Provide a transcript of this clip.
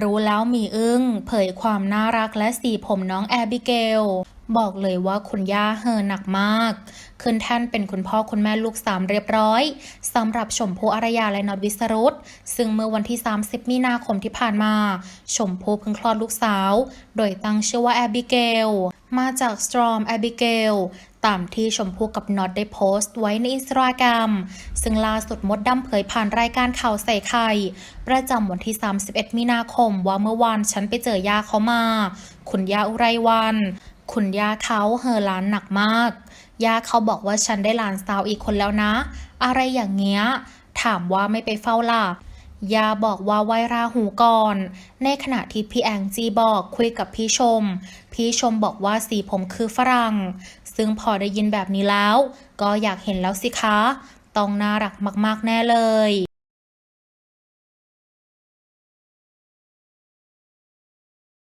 รู้แล้วมีอึ้ง เผยความน่ารักและสีผมน้องแอบิเกล บอกเลยว่าคุณย่าเฮอหนักมาก ขึ้นแท่านเป็นคุณพ่อคุณแม่ลูกสามเรียบร้อยสำหรับชมพู่อารยาและน็อตวิสรุตซึ่งเมื่อวันที่ 30 มีนาคมที่ผ่านมา ชมพู่เพิ่งคลอดลูกสาว โดยตั้งชื่อว่าแอบิเกล มาจากสตรอมแอบิเกลตามที่ชมพู่กับน็อตได้โพสต์ไว้ในอินสตาแกรม ซึ่งล่าสุดมดดำเผยผ่านรายการข่าวใส่ไข่ประจำวันที่ 31 มีนาคมว่าเมื่อวานฉันไปเจอย่าเขามา คุณย่าอุไรวัน คุณย่าเขาเฮอหลานหนักมาก ย่าเขาบอกว่าฉันได้หลานสาวอีกคนแล้วนะ อะไรอย่างเงี้ย ถามว่าไม่ไปเฝ้าล่ะ ย่าบอกว่าไวราหูก่อน ในขณะที่พี่แองจีบอกคุยกับพี่ชม พี่ชมบอกว่าสีผมคือฝรั่ง ซึ่งพอได้ยินแบบนี้แล้ว ก็อยากเห็นแล้วสิคะ ต้องน่ารักมากๆแน่เลย